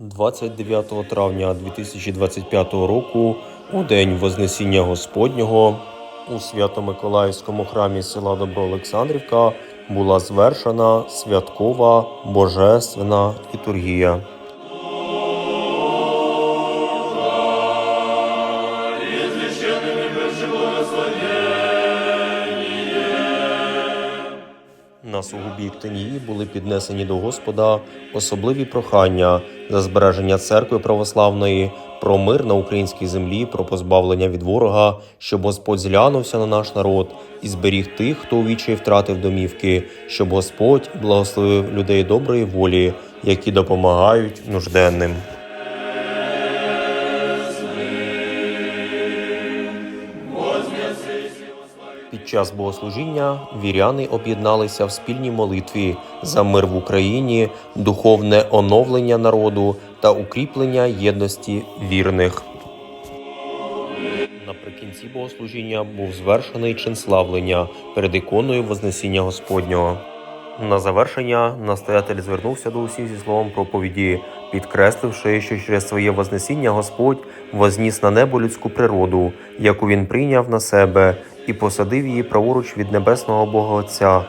29 травня 2025 року, у день Вознесіння Господнього, у Свято-Миколаївському храмі села Доброолександрівка була звершена святкова божественна літургія. На сугубі Ктенії були піднесені до Господа особливі прохання за збереження церкви православної, про мир на українській землі, про позбавлення від ворога, щоб Господь зглянувся на наш народ і зберіг тих, хто у вічі втратив домівки, щоб Господь благословив людей доброї волі, які допомагають нужденним. Під час богослужіння віряни об'єдналися в спільній молитві за мир в Україні, духовне оновлення народу та укріплення єдності вірних. Наприкінці богослужіння був звершений чин славлення перед іконою Вознесіння Господнього. На завершення настоятель звернувся до усіх зі словом проповіді, підкресливши, що через своє Вознесіння Господь возніс на небо людську природу, яку він прийняв на себе, і посадив її праворуч від небесного Бога Отця.